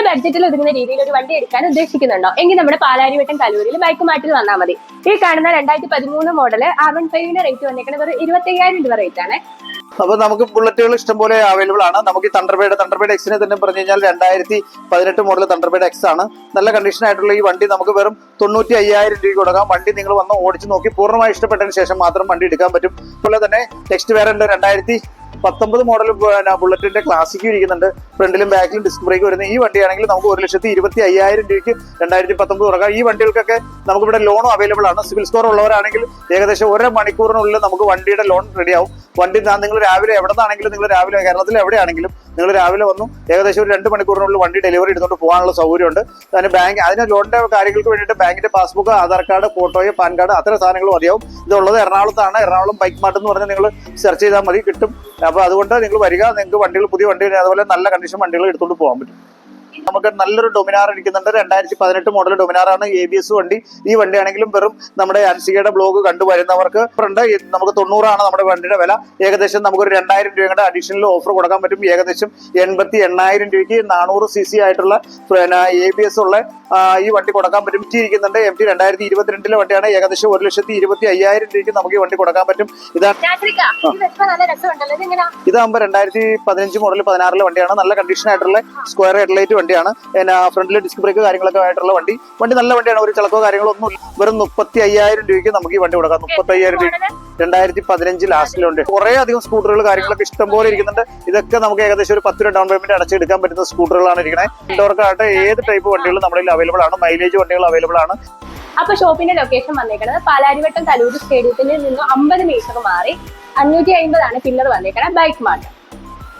നിങ്ങളുടെ ബഡ്ജറ്റിൽ ഒതുങ്ങുന്ന രീതിയിൽ ഒരു വണ്ടി എടുക്കാൻ ഉദ്ദേശിക്കുന്നുണ്ടോ? എങ്കിൽ നമ്മുടെ പാലാരിവട്ടം കലൂരിൽ ബൈക്ക് മാറ്റിൽ വന്നാൽ മതി. ഈ കാണുന്ന രണ്ടായിരത്തി പതിമൂന്ന് മോഡൽ ആർ വൺ ഫൈവിന്റെ റേറ്റ് വന്നിരിക്കുന്നത് ഒരു ഇരുപത്തി അയ്യായിരം രൂപ റേറ്റ് ആണ്. അപ്പൊ നമുക്ക് ബുള്ളറ്റുകൾ ഇഷ്ടംപോലെ അവൈലബിൾ ആണ്. നമുക്ക് ഈ തണ്ടർബേഡ് തണ്ടർബേഡ് എക്സിനെ തന്നെ പറഞ്ഞു കഴിഞ്ഞാൽ രണ്ടായിരത്തി പതിനെട്ട് മോഡൽ തണ്ടർബേഡ് എക്സ് ആണ്. നല്ല കണ്ടീഷൻ ആയിട്ടുള്ള ഈ വണ്ടി നമുക്ക് വെറും തൊണ്ണൂറ്റി അയ്യായിരം രൂപ കൊടുക്കാം. വണ്ടി നിങ്ങൾ വന്ന് ഓടിച്ച് നോക്കി പൂർണമായി ഇഷ്ടപ്പെട്ടതിന് ശേഷം മാത്രം വണ്ടി എടുക്കാൻ പറ്റും. അതുപോലെ തന്നെ നെക്സ്റ്റ് വേറെ ഉണ്ട്. രണ്ടായിരത്തി പത്തൊമ്പത് മോഡൽ ബുള്ളറ്റിന്റെ ക്ലാസിക് ഇരിക്കുന്നുണ്ട്. ഫ്രണ്ടിലും ബാക്കിലും ഡിസ്ക് ബ്രേക്ക് വരുന്ന ഈ വണ്ടിയാണെങ്കിൽ നമുക്ക് ഒരു ലക്ഷത്തി ഇരുപത്തി അയ്യായിരം രൂപയ്ക്ക് രണ്ടായിരത്തി പത്തൊമ്പത് തുടങ്ങാം ഈ വണ്ടികൾക്കൊക്കെ നമുക്ക് ഇവിടെ ലോണും അവൈലബിൾ ആണ്. സിവിൽ സ്കോർ ഉള്ളവരാണെങ്കിൽ ഏകദേശം ഒരു മണിക്കൂറിനുള്ളിൽ നമുക്ക് വണ്ടിയുടെ ലോൺ റെഡിയാവും വണ്ടി നിങ്ങൾ രാവിലെ എവിടെ നിന്നാണെങ്കിലും നിങ്ങൾ രാവിലെ കേരളത്തിൽ എവിടെയാണെങ്കിലും നിങ്ങൾ രാവിലെ വന്നു ഏകദേശം ഒരു രണ്ട് മണിക്കൂറിനുള്ളിൽ വണ്ടി ഡെലിവറി എടുത്തുകൊണ്ട് പോകാനുള്ള സൗകര്യമുണ്ട്. അതിന് ബാങ്ക് അതിന് ലോണിന്റെ കാര്യങ്ങൾക്ക് വേണ്ടിയിട്ട് ബാങ്കിന്റെ പാസ്ബുക്ക് ആധാർ കാർഡ് ഫോട്ടോയോ പാൻ കാർഡ് അത്തരം സാധനങ്ങൾ മതിയാവും. ഇതുള്ളത് എറണാകുളത്താണ്. എറണാകുളം ബൈക്ക് മാർട്ട് എന്ന് പറഞ്ഞാൽ നിങ്ങൾ സെർച്ച് ചെയ്താൽ മതി കിട്ടും. അപ്പോൾ അതുകൊണ്ട് നിങ്ങൾ വരിക നിങ്ങൾക്ക് വണ്ടികൾ പുതിയ വണ്ടികൾ അതുപോലെ നല്ല കണ്ടീഷൻ വണ്ടികൾ എടുത്തുകൊണ്ട് പോകാൻ പറ്റും. നമുക്ക് നല്ലൊരു ഡൊമിനാർ ഇരിക്കുന്നുണ്ട്. രണ്ടായിരത്തി പതിനെട്ട് മോഡൽ ഡൊമിനാറാണ് എ ബി എസ് വണ്ടി. ഈ വണ്ടിയാണെങ്കിലും വെറും നമ്മുടെ അൻസികയുടെ ബ്ലോഗ് കണ്ടു വരുന്നവർക്ക് ഉണ്ട് നമുക്ക് തൊണ്ണൂറാണ് നമ്മുടെ വണ്ടിയുടെ വില. ഏകദേശം നമുക്ക് ഒരു രണ്ടായിരം രൂപയുടെ അഡീഷണൽ ഓഫർ കൊടുക്കാൻ പറ്റും. ഏകദേശം എൺപത്തി എണ്ണായിരം രൂപയ്ക്ക് നാനൂറ് സി സി ആയിട്ടുള്ള എ ബി എസ് ഉള്ള ഈ വണ്ടി കൊടുക്കാൻ പറ്റും ഇരിക്കുന്നുണ്ട് എം ടി രണ്ടായിരത്തി ഇരുപത്തിരണ്ടിലെ വണ്ടിയാണ്. ഏകദേശം ഒരു ലക്ഷത്തി ഇരുപത്തി അയ്യായിരം രൂപയ്ക്ക് നമുക്ക് ഈ വണ്ടി കൊടുക്കാൻ പറ്റും. ഇതാണ് ഇതാകുമ്പോ ഇതാകുമ്പോൾ രണ്ടായിരത്തി പതിനഞ്ച് മോഡൽ പതിനാറിലെ വണ്ടിയാണ്. നല്ല കണ്ടീഷൻ ആയിട്ടുള്ള സ്ക്വയർ ഹെഡ്ലൈറ്റ് വണ്ടിയാണ്. പിന്നെ ഫ്രണ്ടിൽ ഡിസ്ക് ബ്രേക്ക് കാര്യങ്ങളൊക്കെ ആയിട്ടുള്ള വണ്ടി. വണ്ടി നല്ല വണ്ടിയാണ്. ഒരു ചിലക്കോ കാര്യങ്ങളോ ഒന്നും വെറും മുപ്പത്തി അയ്യായിരം രൂപയ്ക്ക് നമുക്ക് ഈ വണ്ടി കൊടുക്കാം. മുപ്പത്തി അയ്യായിരം രൂപ രണ്ടായിരത്തി പതിനഞ്ച് ലാസ്റ്റിലുണ്ട്. കുറെ അധികം സ്കൂട്ടറുകൾ കാര്യങ്ങളൊക്കെ ഇഷ്ടംപോലെ ഇരിക്കുന്നുണ്ട്. ഇതൊക്കെ നമുക്ക് ഏകദേശം ഒരു പത്ത് രൂപ ഡൗൺ പേയ്മെന്റ് അടച്ചെടുക്കാൻ പറ്റുന്ന സ്കൂട്ടറുകളാണ് ഇരിക്കുന്നത് ഇൻഡോർക്കായിട്ട് ഏത് ടൈപ്പ് വണ്ടികളും നമ്മുടെ അവൈലബിൾ ആണ്. മൈലേജ് വണ്ടികൾ അവൈലബിൾ ആണ്. അപ്പൊ ഷോപ്പിന്റെ ലൊക്കേഷൻ വന്നേക്കുന്നത് പാലാരിവട്ടം കലൂർ സ്റ്റേഡിയത്തിൽ നിന്ന് അമ്പത് മീറ്റർ മാറി അഞ്ഞൂറ്റി അമ്പതാണ് പില്ലർ വന്നേക്കുന്നത് ബൈക്ക് മാർട്ട്